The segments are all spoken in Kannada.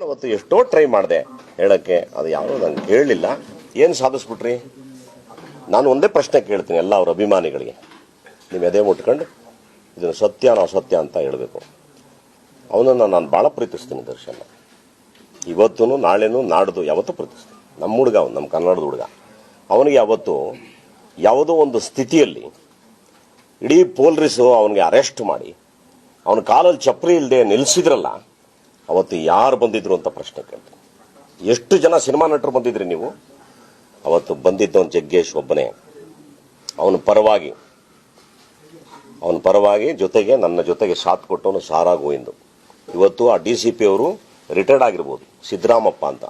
ನಾನು ಅವತ್ತು ಎಷ್ಟೋ ಟ್ರೈ ಮಾಡಿದೆ. ಹೇಳಕ್ಕೆ ಅದು ಯಾರು ನಂಗೆ ಕೇಳಲಿಲ್ಲ. ಏನು ಸಾಧಿಸ್ಬಿಟ್ರಿ? ನಾನು ಒಂದೇ ಪ್ರಶ್ನೆ ಕೇಳ್ತೀನಿ ಎಲ್ಲ ಅವ್ರ ಅಭಿಮಾನಿಗಳಿಗೆ. ನೀವು ಎದೆ ಮುಟ್ಕೊಂಡು ಇದನ್ನು ಸತ್ಯ ನಾವು ಸತ್ಯ ಅಂತ ಹೇಳಬೇಕು. ಅವನನ್ನು ನಾನು ಭಾಳ ಪ್ರೀತಿಸ್ತೀನಿ ದರ್ಶನ. ಇವತ್ತೂ ನಾಳೆನೂ ನಾಡ್ದು ಯಾವತ್ತೂ ಪ್ರೀತಿಸ್ತೀನಿ. ನಮ್ಮ ಹುಡುಗ ಅವನು ನಮ್ಮ ಕನ್ನಡದ ಹುಡುಗ. ಅವನಿಗೆ ಯಾವತ್ತು ಯಾವುದೋ ಒಂದು ಸ್ಥಿತಿಯಲ್ಲಿ ಇಡೀ ಪೊಲೀಸು ಅವನಿಗೆ ಅರೆಸ್ಟ್ ಮಾಡಿ. ಅವನ ಕಾಲಲ್ಲಿ ಚಪ್ರಿ ಇಲ್ಲದೆ ನಿಲ್ಲಿಸಿದ್ರಲ್ಲ ಅವತ್ತು ಯಾರು ಬಂದಿದ್ರು ಅಂತ ಪ್ರಶ್ನೆ ಕೇಳ್ತೀನಿ. ಎಷ್ಟು ಜನ ಸಿನಿಮಾ ನಟರು ಬಂದಿದ್ರಿ ನೀವು? ಅವತ್ತು ಬಂದಿದ್ದವನು ಜಗ್ಗೇಶ್ ಒಬ್ಬನೇ. ಅವನ ಪರವಾಗಿ ಅವನ ಪರವಾಗಿ ಜೊತೆಗೆ, ನನ್ನ ಜೊತೆಗೆ ಸಾಥ್ ಕೊಟ್ಟವನು ಸಾರಾ ಗೋವಿಂದು. ಇವತ್ತು ಆ ಡಿ ಸಿ ಪಿ ಅವರು ರಿಟೈರ್ಡ್ ಆಗಿರ್ಬೋದು, ಸಿದ್ದರಾಮಪ್ಪ ಅಂತ.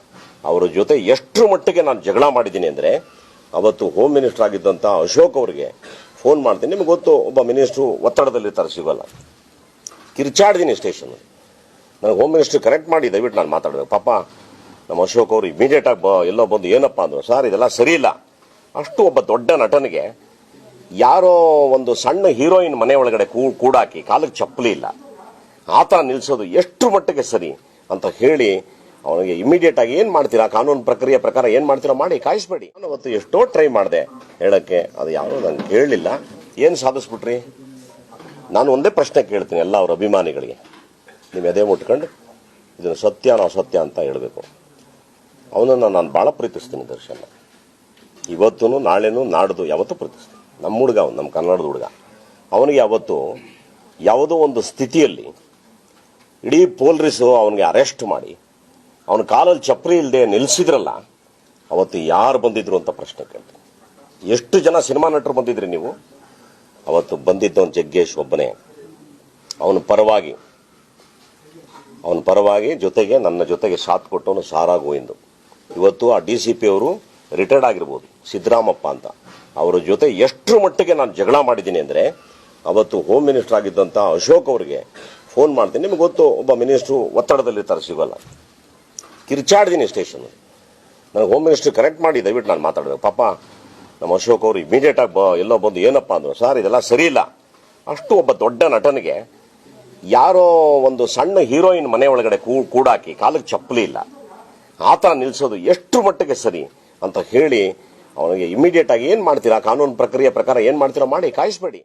ಅವರ ಜೊತೆ ಎಷ್ಟರ ಮಟ್ಟಿಗೆ ನಾನು ಜಗಳ ಮಾಡಿದ್ದೀನಿ ಅಂದರೆ, ಅವತ್ತು ಹೋಮ್ ಮಿನಿಸ್ಟರ್ ಆಗಿದ್ದಂಥ ಅಶೋಕ್ ಅವರಿಗೆ ಫೋನ್ ಮಾಡ್ತೀನಿ. ನಿಮ್ಗೆ ಗೊತ್ತು, ಒಬ್ಬ ಮಿನಿಸ್ಟ್ರು ಒತ್ತಡದಲ್ಲಿರ್ತಾರೆ, ಸಿಗೋಲ್ಲ. ಕಿರ್ಚಾಡ್ತೀನಿ ಸ್ಟೇಷನ್ ನನಗೆ ಹೋಮ್ ಮಿನಿಸ್ಟರ್ ಕರೆಕ್ಟ್ ಮಾಡಿ, ದಯವಿಟ್ಟು ನಾನು ಮಾತಾಡಬೇಕು. ಪಾಪ, ನಮ್ಮ ಅಶೋಕ್ ಅವರು ಇಮಿಡಿಯೇಟ್ ಆಗಿ ಎಲ್ಲೋ ಬಂದು ಏನಪ್ಪ ಅಂದರು, ಸರ್, ಇದೆಲ್ಲ ಸರಿ ಇಲ್ಲ ಅಷ್ಟು ಒಬ್ಬ ದೊಡ್ಡ ನಟನಿಗೆ ಯಾರೋ ಒಂದು ಸಣ್ಣ ಹೀರೋಯಿನ್ ಮನೆ ಒಳಗಡೆ ಕೂಡಾಕಿ ಕಾಲಕ್ಕೆ ಚಪ್ಪಲಿ ಇಲ್ಲ. ಆತ ಥರ ನಿಲ್ಲಿಸೋದು ಎಷ್ಟು ಮಟ್ಟಿಗೆ ಸರಿ ಅಂತ ಹೇಳಿ ಅವನಿಗೆ ಇಮಿಡಿಯೇಟ್ ಆಗಿ ಏನು ಮಾಡ್ತೀರಾ? ಕಾನೂನು ಪ್ರಕ್ರಿಯೆ ಪ್ರಕಾರ ಏನು ಮಾಡ್ತೀರಾ? ಮಾಡಿ ಕಾಯಿಸ್ಬೇಡಿ. ನಾನು ಅವತ್ತು ಎಷ್ಟೋ ಟ್ರೈ ಮಾಡಿದೆ. ಹೇಳಕ್ಕೆ ಅದು ಯಾರು ನಂಗೆ ಹೇಳಲಿಲ್ಲ ಏನು ಸಾಧಿಸ್ಬಿಟ್ರಿ? ನಾನು ಒಂದೇ ಪ್ರಶ್ನೆ ಕೇಳ್ತೀನಿ ಎಲ್ಲ ಅವ್ರ ಅಭಿಮಾನಿಗಳಿಗೆ. ನೀವು ಎದೆ ಮುಟ್ಕೊಂಡು ಇದನ್ನು ಸತ್ಯ ನಾವು ಸತ್ಯ ಅಂತ ಹೇಳಬೇಕು. ಅವನನ್ನು ನಾನು ಭಾಳ ಪ್ರೀತಿಸ್ತೀನಿ ದರ್ಶನ. ಇವತ್ತೂ ನಾಳೆನೂ ನಾಡ್ದು ಯಾವತ್ತೂ ಪ್ರೀತಿಸ್ತೀನಿ. ನಮ್ಮ ಹುಡುಗ ಅವನು ನಮ್ಮ ಕನ್ನಡದ ಹುಡುಗ. ಅವನಿಗೆ ಯಾವತ್ತು ಯಾವುದೋ ಒಂದು ಸ್ಥಿತಿಯಲ್ಲಿ ಇಡೀ ಪೊಲೀಸು ಅವನಿಗೆ ಅರೆಸ್ಟ್ ಮಾಡಿ, ಅವನ ಕಾಲಲ್ಲಿ ಚಪ್ಪರಿ ಇಲ್ಲದೆ ನಿಲ್ಲಿಸಿದ್ರಲ್ಲ ಅವತ್ತು ಯಾರು ಬಂದಿದ್ರು ಅಂತ ಪ್ರಶ್ನೆ ಕೇಳ್ತೀನಿ. ಎಷ್ಟು ಜನ ಸಿನಿಮಾ ನಟರು ಬಂದಿದ್ರಿ ನೀವು? ಅವತ್ತು ಬಂದಿದ್ದವನು ಜಗ್ಗೇಶ್ ಒಬ್ಬನೇ. ಅವನ ಪರವಾಗಿ ಅವನ ಪರವಾಗಿ ಜೊತೆಗೆ ನನ್ನ ಜೊತೆಗೆ ಸಾಥ್ ಕೊಟ್ಟವನು ಸಾರಾ ಇವತ್ತು ಆ ಡಿ ಸಿ ಪಿ ಅವರು ರಿಟೈರ್ಡ್ ಆಗಿರ್ಬೋದು, ಸಿದ್ದರಾಮಪ್ಪ ಅಂತ. ಅವರ ಜೊತೆ ಎಷ್ಟರ ಮಟ್ಟಿಗೆ ನಾನು ಜಗಳ ಮಾಡಿದ್ದೀನಿ ಅಂದರೆ, ಅವತ್ತು ಹೋಮ್ ಮಿನಿಸ್ಟರ್ ಆಗಿದ್ದಂಥ ಅಶೋಕ್ ಅವರಿಗೆ ಫೋನ್ ಮಾಡ್ತೀನಿ. ನಿಮ್ಗೆ ಗೊತ್ತು, ಒಬ್ಬ ಮಿನಿಸ್ಟ್ರು ಒತ್ತಡದಲ್ಲಿರ್ತಾರೆ, ಸಿಗೋಲ್ಲ. ಕಿರ್ಚಾಡ್ತೀನಿ ಸ್ಟೇಷನ್ ನನಗೆ ಹೋಮ್ ಮಿನಿಸ್ಟ್ರ್ ಕರೆಕ್ಟ್ ಮಾಡಿ, ದಯವಿಟ್ಟು ನಾನು ಮಾತಾಡಬೇಕು. ಪಾಪ, ನಮ್ಮ ಅಶೋಕ್ ಅವರು ಇಮಿಡಿಯೇಟಾಗಿ ಬ ಎಲ್ಲೋ ಬಂದು ಏನಪ್ಪ ಅಂದರು, ಸರ್, ಇದೆಲ್ಲ ಸರಿ ಇಲ್ಲ. ಅಷ್ಟು ಒಬ್ಬ ದೊಡ್ಡ ನಟನಿಗೆ ಯಾರೋ ಒಂದು ಸಣ್ಣ ಹೀರೋಯಿನ್ ಮನೆ ಒಳಗಡೆ ಕೂಡಾಕಿ ಕಾಲಿಗೆ ಚಪ್ಪಲಿ ಇಲ್ಲ. ಆ ನಿಲ್ಸೋದು ಎಷ್ಟು ಮಟ್ಟಿಗೆ ಸರಿ ಅಂತ ಹೇಳಿ ಅವನಿಗೆ ಇಮಿಡಿಯೇಟ್ ಆಗಿ ಏನು ಮಾಡ್ತೀರಾ? ಕಾನೂನು ಪ್ರಕ್ರಿಯೆ ಪ್ರಕಾರ ಏನು ಮಾಡ್ತೀರಾ? ಮಾಡಿ, ಕಾಯಿಸ್ಬೇಡಿ.